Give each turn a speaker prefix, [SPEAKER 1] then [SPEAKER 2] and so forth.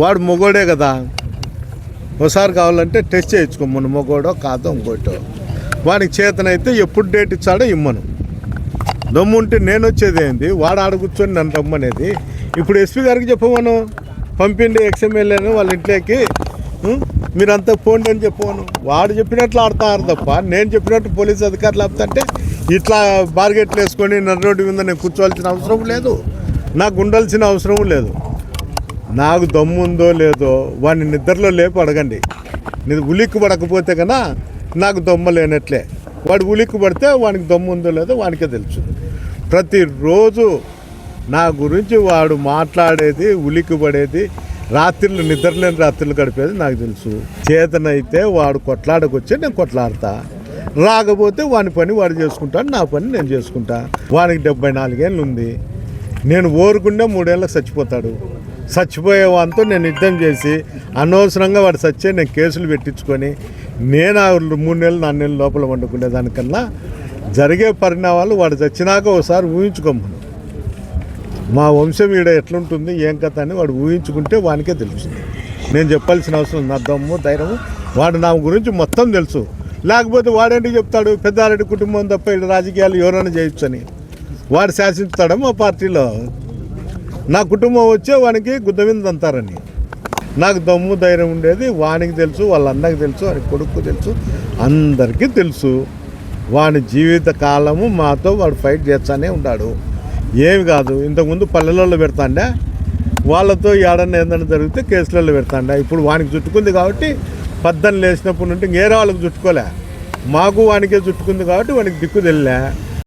[SPEAKER 1] వాడు మొగోడే కదా. ఒకసారి కావాలంటే టెస్ట్ చేయించుకో మన మొగోడో కాదో ఇంకోటో. వానికి చేతనైతే ఎప్పుడు డేట్ ఇచ్చాడో ఇమ్మను. దమ్ము ఉంటే నేను వచ్చేది ఏంది? వాడు ఆడ కూర్చొని నన్ను రమ్మనేది ఇప్పుడు ఎస్పీ గారికి చెప్పమను పంపిండి ఎక్స్ఎమ్మెల్యేను వాళ్ళ ఇంట్లోకి. మీరంతా పోండి అని చెప్పమను వాడు చెప్పినట్లు ఆడతారు తప్ప నేను చెప్పినట్టు పోలీస్ అధికారులు ఆపుతంటే ఇట్లా బార్గెట్లు వేసుకొని నన్ను రోడ్డు మీద నేను కూర్చోవాల్సిన అవసరం లేదు. నాకు ఉండాల్సిన అవసరం లేదు. నాకు దమ్ము ఉందో లేదో వాడిని నిద్రలో లేపు అడగండి. నేను ఉలిక్కి పడకపోతే కన్నా నాకు దమ్మ లేనట్లే. వాడు ఉలిక్కి పడితే వానికి దమ్ము ఉందో లేదో వానికే తెలుసు. ప్రతిరోజు నా గురించి వాడు మాట్లాడేది ఉలిక్కి పడేది రాత్రిళ్ళు నిద్రలేని రాత్రులు గడిపేది నాకు తెలుసు. చేతనైతే వాడు కొట్లాడకొచ్చి నేను కొట్లాడతా. రాకపోతే వాని పని వాడు చేసుకుంటాడు నా పని నేను చేసుకుంటా. వానికి డెబ్బై నాలుగేళ్ళు ఉంది. నేను ఓరుకుంటే మూడేళ్ళకి చచ్చిపోతాడు. చచ్చిపోయే వాంతో నేను యుద్ధం చేసి అనవసరంగా వాడు చచ్చే నేను కేసులు పెట్టించుకొని నేను ఆ మూడు నెలలు నాలుగు నెలల లోపల వండుకునే దానికన్నా జరిగే పరిణామాలు వాడు చచ్చినాక ఒకసారి ఊహించుకోమను. మా వంశం ఈడ ఎట్లుంటుంది ఏం కథ అని వాడు ఊహించుకుంటే వానికే తెలుస్తుంది నేను చెప్పాల్సిన అవసరం నా దమ్ము ధైర్యము వాడు నా గురించి మొత్తం తెలుసు. లేకపోతే వాడేంటి చెప్తాడు పెద్దారెడ్డి కుటుంబం తప్ప ఈడ రాజకీయాలు ఎవరైనా చేయొచ్చని. వాడు శాసించుతాడా పార్టీలో. నా కుటుంబం వచ్చే వానికి గుద్ద అంతారని నాకు దమ్ము ధైర్యం ఉండేది వానికి తెలుసు వాళ్ళ అన్నకి తెలుసు వాడి కొడుకు తెలుసు అందరికీ తెలుసు. వాని జీవిత కాలము మాతో వాడు ఫైట్ చేస్తానే ఉన్నాడు ఏమి కాదు ఇంతకుముందు పల్లెలలో పెడతాండే? వాళ్ళతో ఏడన్నా ఏదన్నా జరిగితే కేసులలో పెడతాండే? ఇప్పుడు వానికి చుట్టుకుంది కాబట్టి పద్దను లేచినప్పుడు నుండి వేరే వాళ్ళకి చుట్టుకోలే. మాకు వానికే చుట్టుకుంది కాబట్టి వానికి దిక్కు తెలియలే.